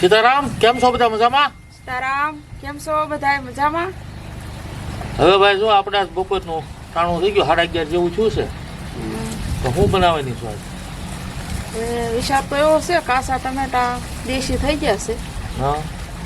સીતારામ કેમ છો બધા મજામાં? સીતારામ કેમ છો? બધા મજામાં? હવે ભાઈ જો આપણે બપોરનું ટાણું થઈ ગયું સાડા અગિયાર જેવું છું છે. તો હું બનાવવાની છું આજે? વિશાળ તો એવો છે કાસા ટમેટા દેશી થઈ ગયા છે. હા.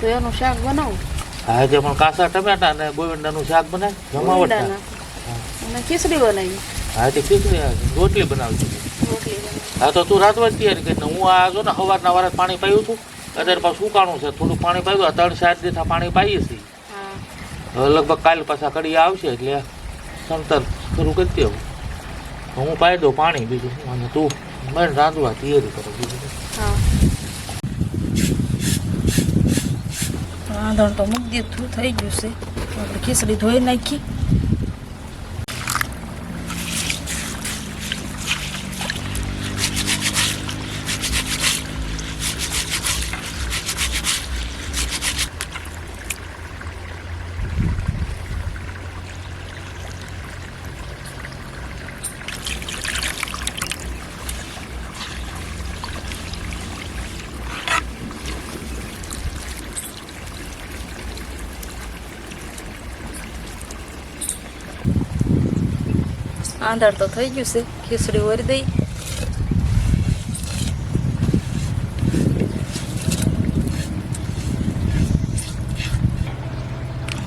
તો એનું શાક બનાવું. હા જે પણ કાસા ટમેટા ને ગોવિંદાનું શાક બનાય જમાવટ. અને ખીચડી બનાવી. હા તે ખીચડી રોટલી બનાવજો રોટલી હા તો તું રાતવા તૈયારી કરીને હું આ જો ને સવારના વારે પાણી પાયું છું અત્યારે પાછું સુકાણું છે. થોડું પાણી પાયું ત્રણ ચાર દિવસ પાણી પાઈએ છીએ. હવે લગભગ કાલ પાછા કડી આવશે એટલે સંતર શરૂ કરી દેવું. હું પાઈ દઉં પાણી બીજું અને તું મને રાંધવા તૈયારી કરો બીજું. રાંધણ તો મૂકી દીધું થઈ ગયું છે. આપણે ખીચડી ધોઈ નાખી. આંધણ તો થઈ ગયું છે ખીચડી વરી દઈ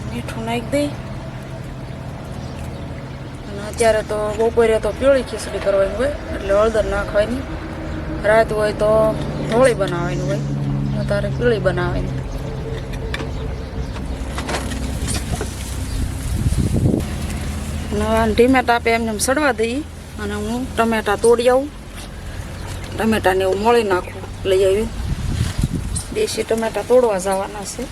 મીઠું નાખી દઈ અને અત્યારે તો બપોરે તો પીળી ખીચડી કરવાની હોય એટલે હળદર નાખવાની રાત હોય તો ધોળી બનાવવાની હોય અત્યારે પીળી બનાવવાની ટીમેટા આપે એમને એમ સડવા દઈ અને હું ટમેટા તોડી આવું. ટમેટાને એવું મળી નાખું. લઈ આવી. દેશી ટમેટા તોડવા જવાના છે.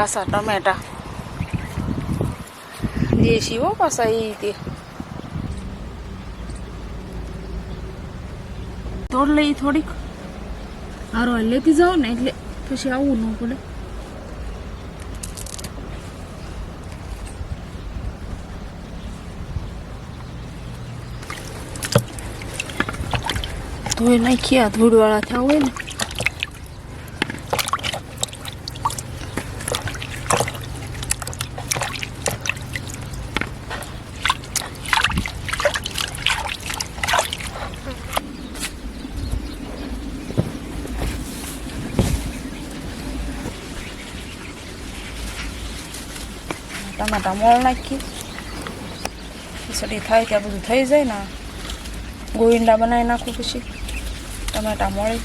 કાસા ટમેટા દેશી હો પાછા એ તે તોડ લઈ થોડીક હારો લેતી જાઓ ને એટલે પછી આવવું ન પડે ધોઈ નાખ્યા ધૂળ ધૂળવાળા થયા હોય ને ટમાટા મોળ નાખી ખીચડી થાય ત્યાં બધું થઈ જાય ને, ગોવિંદા બનાવી નાખું પછી ટમેટા મળી.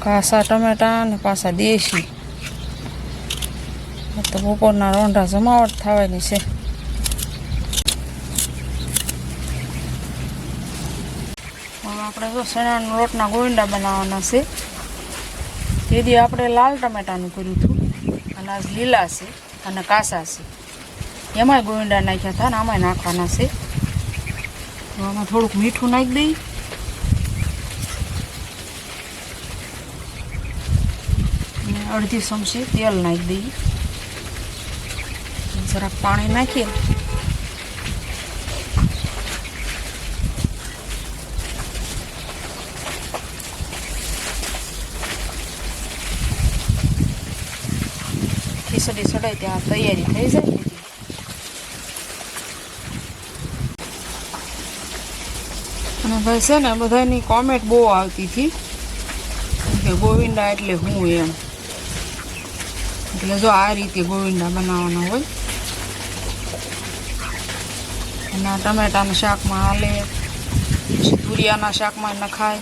કાસા ટમેટા ને પાછા દેશી. તો બપોરના રોંઢા જમાવટ થવાની છે. આપણે તો સણાના રોટના ગોવિંદા બનાવવાના છે. તેથી આપણે લાલ ટમેટાનું કર્યું હતું. અને લીલા છે અને કાસા છે. એમાંય ગોવિંદા નાખ્યા હતા ને આમાંય નાખવાના છે. તો આમાં થોડુંક મીઠું નાખી દઈ. અને અડધી ચમચી તેલ નાખી દઈ. જરાક પાણી નાખીએ. ખીચડી ચડાય ત્યાં તૈયારી થઈ જાય અને ભાઈ છે ને, બધાની કોમેન્ટ બહુ આવતી હતી. કે ગોવિંદા એટલે હું એમ. એટલે જો આ રીતે ગોવિંદા બનાવવાના હોય. અને ટમેટાના શાકમાં હાલે તુરિયાના શાકમાં નખાય.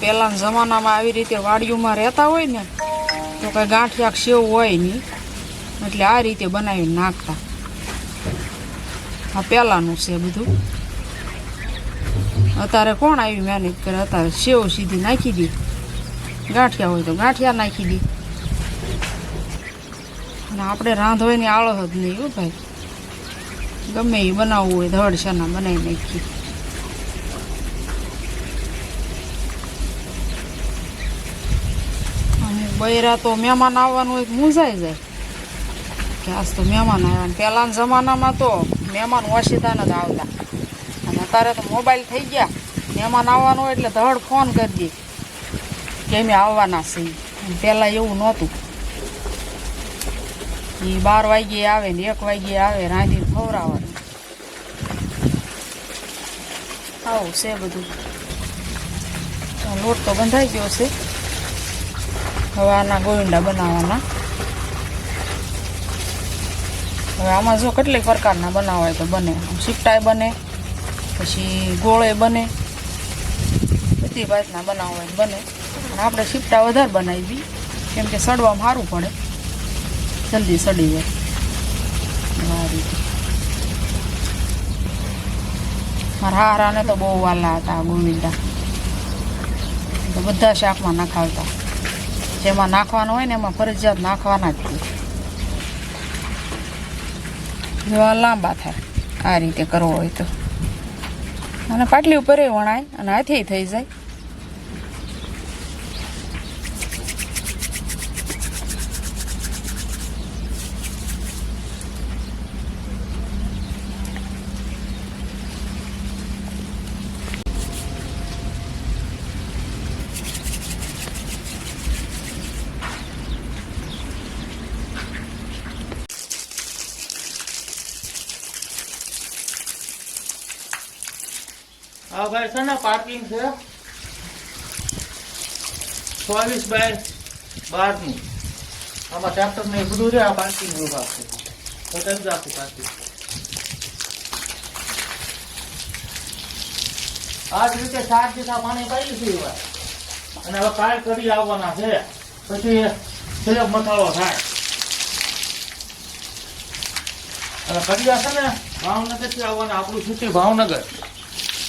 પહેલાંના જમાનામાં આવી રીતે વાડીઓમાં રહેતા હોય ને, તો કાંઈ ગાંઠિયા સેવ હોય નહીં. એટલે આ રીતે બનાવીને નાખતા. આ પહેલાંનું છે બધું. અત્યારે કોણ આવી મહેનત કરે? અત્યારે સેવ સીધી નાખી દે. ગાંઠિયા હોય તો ગાંઠિયા નાખી દે. અને આપણે રાંધવાની આળસ જ નહીં હો ભાઈ. ગમે એ બનાવવું હોય ધડ બનાવી નાખીએ અને બૈરા તો મહેમાન આવવાનું હોય મૂંઝાઈ જાય. કે આજ તો મહેમાન આવ્યા પહેલાંના જમાનામાં તો મહેમાન ઓશિતા જ આવતા. અને અત્યારે તો મોબાઈલ થઈ ગયા. મહેમાન આવવાનું હોય એટલે ધડ ફોન કરી દે. કે અમે આવવાના છીએ. પહેલાં એવું નહોતું. એ બાર વાગ્યે આવે ને એક વાગ્યે આવે રાંધીને ખવડાવવાનું. આવું છે બધું. લોટ તો બંધાઈ ગયો છે. હવે આના ગોવિંદા બનાવવાના. હવે આમાં જો કેટલીક પ્રકારના બનાવવા હોય તો બને. આમ બને, પછી ગોળે બને. બધી ભાતના બનાવવાય બને. આપણે સિપટા વધારે બનાવી કેમ કે સડવામાં સારું પડે. જલ્દી સડી જાય. મારા હારાને તો બહુ વાલા હતા ગોવિંદા. તો બધા શાકમાં નાખાવતા. જેમાં નાખવાનું હોય ને એમાં ફરજિયાત નાખવાના જ જેવા લાંબા થાય, આ રીતે કરવો હોય તો. અને પાટલી ઉપર વણાય અને હાથે થઈ જાય. હા ભાઈ છે ને પાર્કિંગ છે. ચોવીસ બાય બારનું. આમાં ટ્રેક્ટર ને બધું છે, આ પાર્કિંગ વિભાગ છે. હોટેલ આખું પાર્કિંગ આ જ રીતે સાત દિશા પાણી પાઈ છે એવા અને હવે કાલ કરી આવવાના છે. પછી છેલ્લે મથાળો થાય. અને કડિયા છે ને ભાવનગરથી આવવાના, આપણું સુધી ભાવનગર.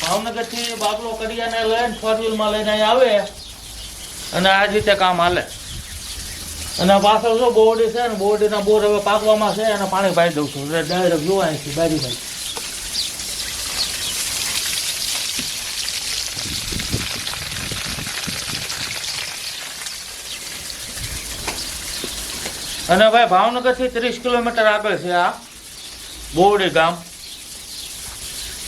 ભાવનગરથી બાબલો અને લઈને ફોર વ્હીલમાં લઈને અહીં આવે. અને આ રીતે કામ હાલે. અને પાછળ જો બોરડી છે ને, બોરડીના બોર હવે પાકવામાં છે અને પાણી પાઈ દઉં છું. એટલે ડાયરેક્ટ જોવા અહીંથી, બારી ભાઈ અને ભાઈ ભાવનગરથી ત્રીસ કિલોમીટર આગળ છે આ બોરડી ગામ.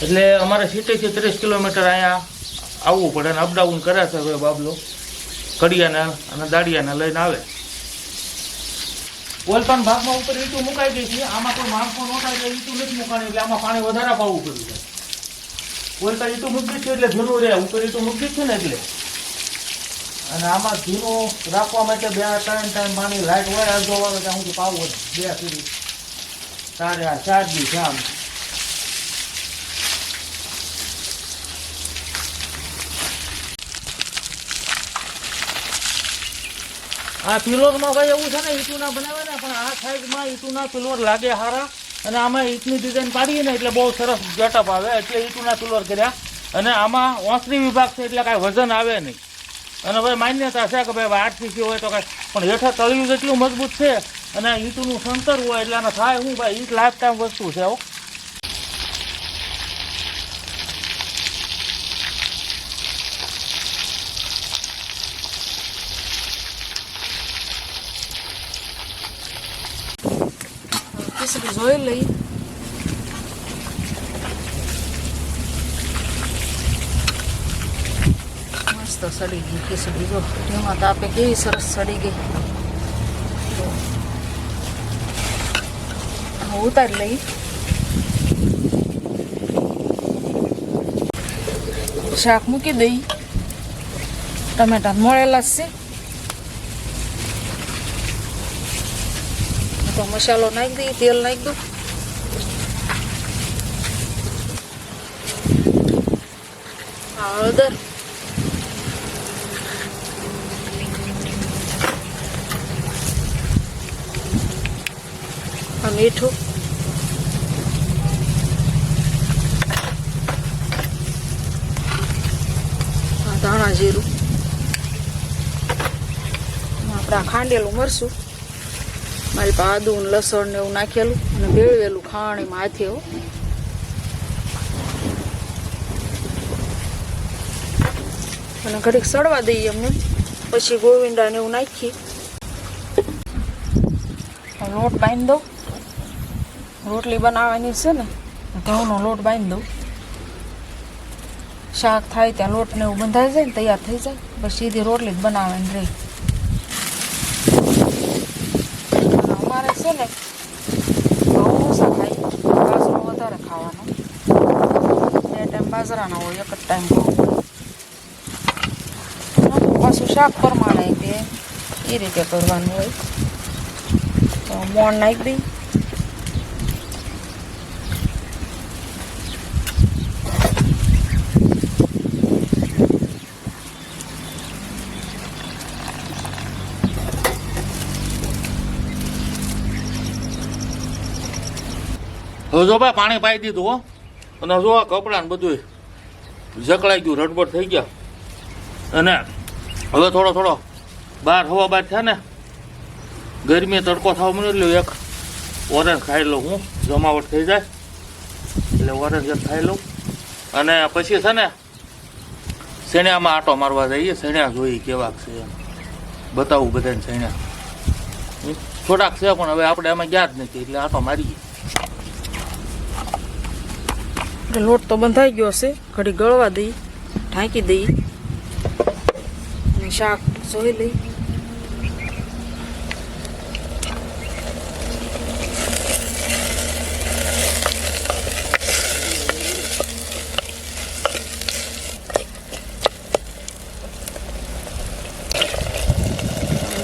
એટલે અમારે સિટીથી ત્રીસ કિલોમીટર અહીંયા આવવું પડે અને અપડાઉન કરે છે હવે બાબલો. કડિયાને અને દાડિયાને લઈને આવે. ઓલપાન ભાગમાં ઉપર ઈટું મુકાઈ ગઈ છે. આમાં કોઈ માણસો નહોતા એટલે ઈટું નથી મુકાણી, એટલે આમાં પાણી વધારે પાવું પડ્યું છે ઓલતા ઈટું મૂકી છે એટલે જૂનું રહે. ઉપર ઈટું મૂકી છે ને એટલે. અને આમાં ભીનું રાખવા માટે બે, ત્રણ ટાઈમ પાણી લાઈટ હોય અડધો વાગે ત્યાં સુધી પાવું બે સુધી તારે આ ચાર દી આમ. આ પિલોરમાં ભાઈ એવું છે ને, ઈટુના બનાવે ને પણ આ સાઈડમાં ઈટુના પિલોર લાગે હારા. અને આમાં ઈટની ડિઝાઇન પાડીએ ને, એટલે બહુ સરસ ગટઅપ આવે, એટલે ઈટુના પિલોર કર્યા. અને આમાં ઓસરી વિભાગ છે, એટલે કાંઈ વજન આવે નહીં. અને ભાઈ માન્યતા છે કે ભાઈ આરસીસી હોય તો કાંઈ, પણ હેઠળ તળિયું જેટલું મજબૂત છે, અને ઈંટુનું સંતર હોય, એટલે આને થાય શું ભાઈ? ઈટ ટાઈમ વસ્તુ છે, હો. ખીચડી લઈ. મસ્ત સડી ગઈ ખીચડી જો એમાં આપે કેવી સરસ સડી ગઈ. ઉતારી લઈ. શાક મૂકી દઈ. ટમેટા મળેલા છે. તો મસાલો નાખી દઈ, તેલ નાખી દઉં. હળદર મીઠું ધાણા જીરું આપણે આ ખાંડેલું મરશું મારી પાસે લસણ ને એવું નાખેલું અને ભેળવેલું ખાણીમાં હાથે હો અને ઘડીક સડવા દઈએ અમને પછી ગોવિંદા ને એવું નાખી લોટ બાંધી દઉં. રોટલી બનાવવાની છે ને, ઘઉંનો લોટ બાંધી દઉં. શાક થાય ત્યાં લોટ ને એવું બંધાઈ જાય ને તૈયાર થઈ જાય. પછી સીધી રોટલી જ બનાવવાની રહી. અમારે છે ને ઘઉં ઓછા ખાય બાજરો વધારે ખાવાનો. બે ટાઈમ બાજરાના હોય, એક જ ટાઈમ ઘઉં શાક પ્રમાણે તે એ રીતે કરવાનું હોય. તો મોણ નાખી દઈ. જો ભાઈ પાણી પાઈ દીધું હો. અને જો કપડાં બધું જકડાઈ ગયું, રડબડ થઈ ગયા. અને હવે થોડો થોડો. બાર હવા બાર થયા ને ગરમી તડકો થવા મળ્યો એટલે એક ઓરેન્જ ખાઈ લઉં હું. જમાવટ થઈ જાય. એટલે ઓરેન્જ એક ખાઈ લઉં. અને પછી છે ને, શેણ્યામાં આટો મારવા જઈએ. શેણ્યા જોઈ કેવાક છે એમ. બતાવું બધાને શેણ્યા. થોડાક છે પણ હવે આપણે એમાં ગયા જ નથી, એટલે આટો મારીએ. લોટ તો બંધાઈ ગયો હશે. ઘડી ગળવા દઈ ઢાંકી દઈ અને શાક જોઈ લઈ.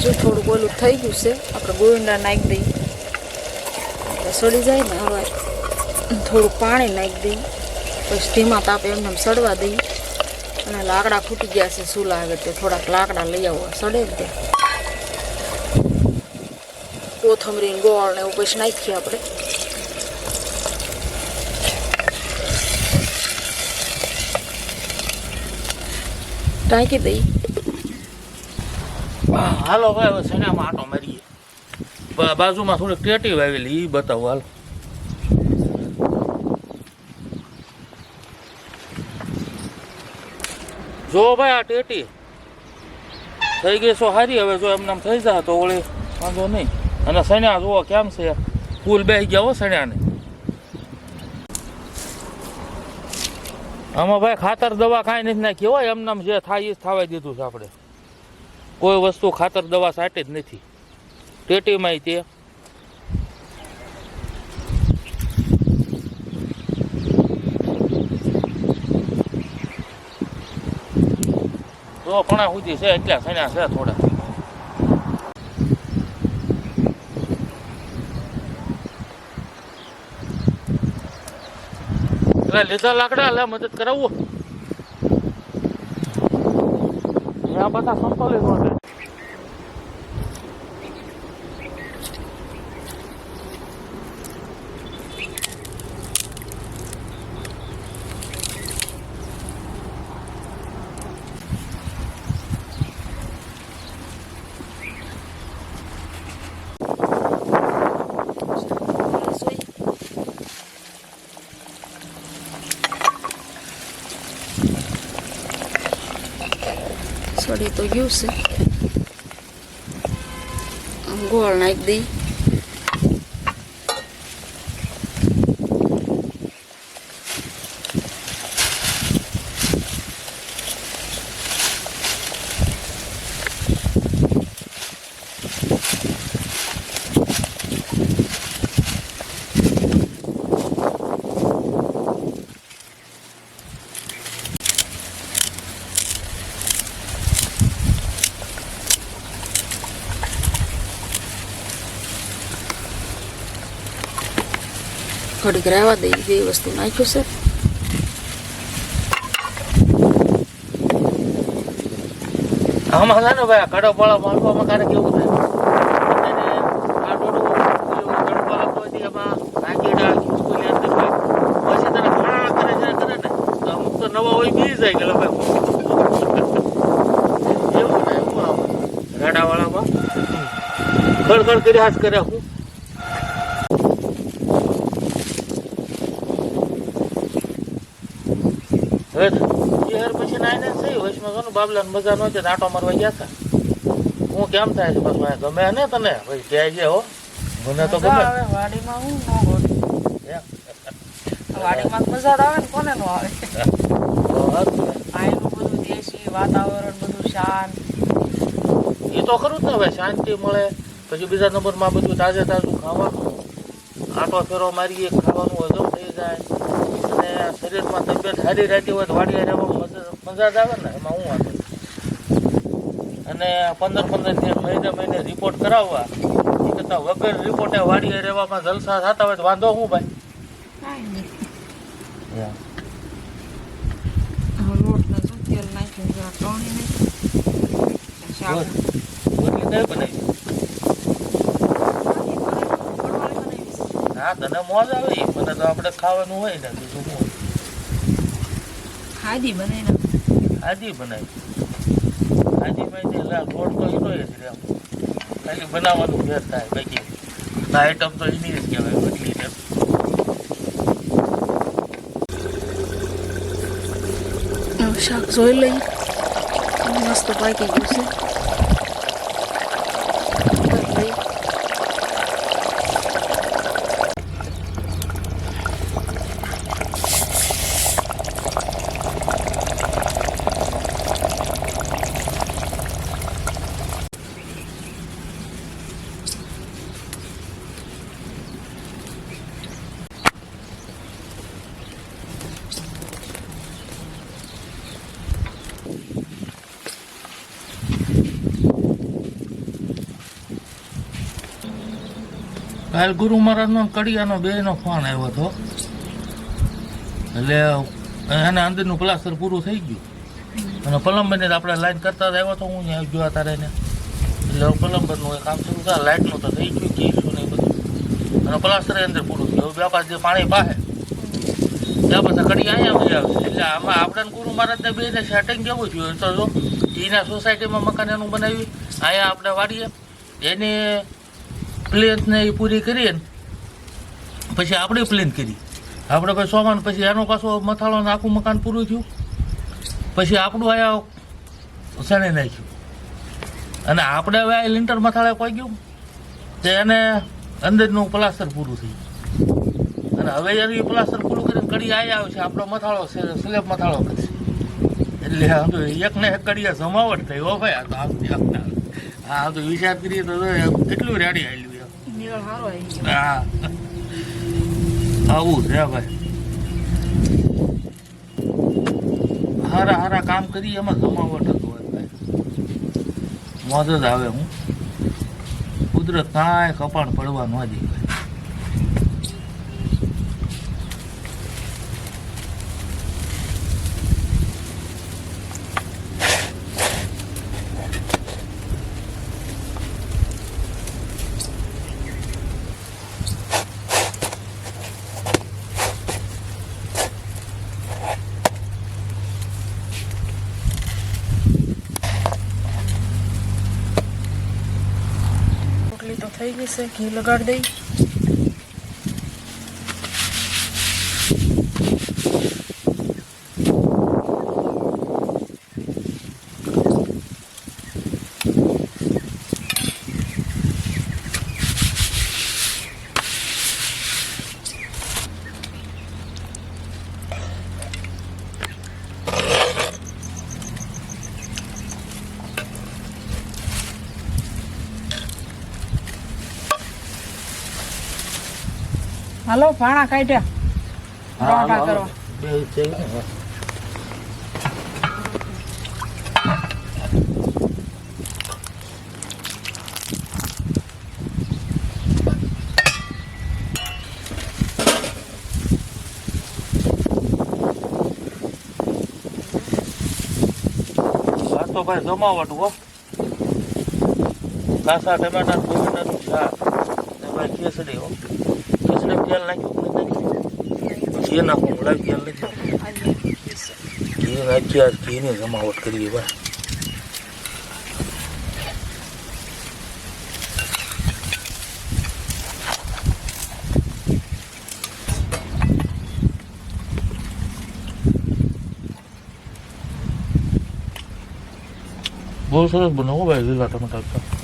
જો થોડું ઓલું થઈ ગયું છે. આપણે ગોવિંદા નાખી દઈએ. સડી જાય ને હવે. થોડુંક પાણી નાખી દઈ પછી ધીમા તાપે એમને એમ સડવા દઈ અને લાકડા ફૂટી ગયા છે સુલા આવે તો થોડાક લાકડા લઈ આવો. સડે જ કોથમરી ગોળ ને એવું પછી નાખીએ આપણે. ટાંકી દઈ. હાલો ભાઈ શેણામાં આટો મારીએ. બાજુમાં થોડીક ટેટી વાવેલી એ બતાવો, હાલો. જો ભાઈ આ ટેટી. થઈ ગઈ છો હારી, હવે જો એમને થઈ જાય તો ઓળી વાંધો નહીં. અને સણ્યા જુઓ કેમ છે? ફૂલ બે ગયા હો સણ્યાને આમાં ભાઈ ખાતર દવા કાંઈ નથી નાખી હોય એમને જે થાય એ જ થવા દીધું છે આપણે. કોઈ વસ્તુ ખાતર દવા સાટે જ નથી. ટેટીમાં તે. તો ઘણા સુધી છે, એટલા સણ્યા છે થોડા. એટલે લીધા લાકડા, લે મદદ કરાવવું આ બધા સંતોલિત માટે સડી તો ગયું છે આમ ગોળ નાખી દઈ થોડીક રહેવા દઈ જે વસ્તુ નાખ્યું છે આમાં છે ને ભાઈ કડો પાળો માલવામાં કારે કેવું થાય નવા હોય બી જાય ગયેલા ભાઈ એવું ને એવું આવે રાડાવાળામાં કર્યા હું હવે યાર પછી નાઈને થઈ વચમાં કોનું બાબલાને મજા નહોતી તો આંટો મારવા ગયા હતા હું કેમ થાય છે પાછું ગમે ને તને? ભાઈ જાય છે હો. મને તો ગમે. વાડીમાં હું ન વાડીમાં તો મજા આવે ને કોને નો આવે? ને. આયનું બધું દેશી વાતાવરણ બધું શાંત. એ તો ખરું જ ને હવે શાંતિ મળે પછી બીજા નંબરમાં બધું તાજે તાજું ખાવાનું. આટો ફેરો મારીએ ખાવાનું હજમ થઈ જાય. શરીરમાં તબિયત સારી રહેતી હોય તો વાડીએ રહેવામાં મજા જ આવે ને એમાં હું વાંધો અને પંદર પંદર દિવસ મહિને મહિને રિપોર્ટ કરાવવા. એ કરતાં વગર રિપોર્ટે વાડીએ રહેવામાં જલસા થતા હોય તો વાંધો શું ભાઈ? હા તને મોજ આવે. મને તો આપણે ખાવાનું હોય ને બીજું શું બનાવી આજી બનાવી. આજી એટલે ગોળ તો એનો જ રહે ખાલી બનાવવાનું ફેર થાય બાકી આઈટમ તો એની જ કહેવાય બદલી છે શાક જોઈ લઈએ. મસ્ત પાકી ગયું છે કરી લઈએ. કાલ ગુરુ મહારાજનો કડિયાનો બેનો ફોન આવ્યો હતો. એટલે એને અંદરનું પ્લાસ્ટર પૂરું થઈ ગયું. અને પલંબરને આપણે લાઈન કરતા આવ્યો તો હું ત્યાં જોવા તારે ને એટલે પલંબરનું એ કામ શરૂ થાય. લાઇટનું તો થઈ ગયું કીશું ને એ બધું. અને પ્લાસ્ટર અંદર પૂરું થયું. વ્યાપાર જે પાણી પાસે ત્યાં પછી કડી અહીંયા આવી આવે. એટલે આમાં આપણે ગુરુ મહારાજને બેને સેટિંગ કેવું થયું? તો જો એના સોસાયટીમાં મકાન એનું બનાવ્યું. અહીંયા આપણે વાડીએ. એની પ્લેન્થને એ પૂરી કરીએ ને, પછી આપણે પ્લેન કરી. આપણે પછી સોમાન, પછી એનો પાછો મથાળો આખું મકાન પૂરું થયું. પછી આપણું આયા શણે નાખ્યું. અને આપણે હવે આ લિન્ટર મથાળે કોઈ ગયું? તો એને અંદરનું પ્લાસ્ટર પૂરું થયું. અને હવે યાર એ પ્લાસ્ટર પૂરું કરીને કડી આવી આવે છે, આપણો મથાળો છે, સ્લેબ મથાળો કરશે એટલે એકને એક કડીએ જમાવટ થઈ, હો ભાઈ, આ તો. હા તો વિચાર કરીએ તો કેટલું રેડી આવેલું મેળ સારો આવી આવું છે ભાઈ. હારા હારા કામ કરી એમાં જમાવટ જ હોય ભાઈ. મોજ આવે, હું. કુદરત કાંઈ કપાણ પડવા ન દે. થઈ ગઈ છે ઘી લગાડી દઈ. હાલો ભાણા કાઢ્યા રોટા કરવા બે છે ને. આ તો ભાઈ જમાવટ હો કાસા ટમેટા ટમેટાનું શાક ને ભાઈ કેસરી હો તમને ખ્યાલ નાખ્યો જે નાખો મને ખ્યાલ નથી ઘી નાખી આ ઘીની જમાવટ કરીએ બસ બહુ સરસ બનાવો ભાઈ લીલા ટમેટા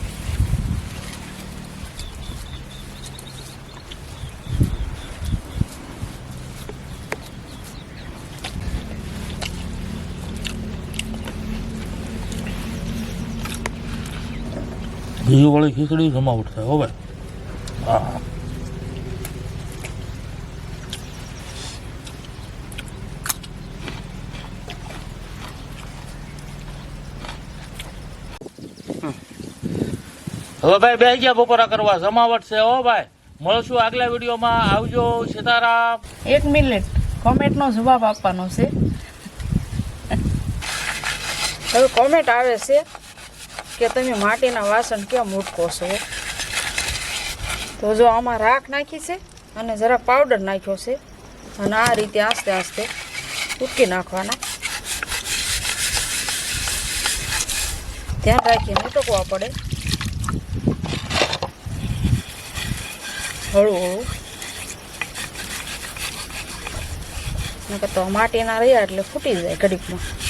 તો. ઘી વાળી ખીચડી જમાવટ થાય, હો ભાઈ. હવે ભાઈ બે ગયા બપોરા કરવા, જમાવટ છે, હો ભાઈ. મળશું આગલા વિડીયોમાં. આવજો, સીતારામ. એક મિનિટ. કોમેન્ટનો જવાબ આપવાનો છે. હવે કોમેન્ટ આવે છે. કે તમે માટીના વાસણ કેમ મૂટકો છો? તો જો આમાં રાખ નાખી છે અને જરા પાવડર નાખ્યો છે અને આ રીતે આસ્તે આસ્તે ઉટકી નાખવાના. ધ્યાન રાખીને ઉટકવા પડે. હળવું હળવું. નકર તો માટીના રહ્યા એટલે ફૂટી જાય ઘડીકમાં.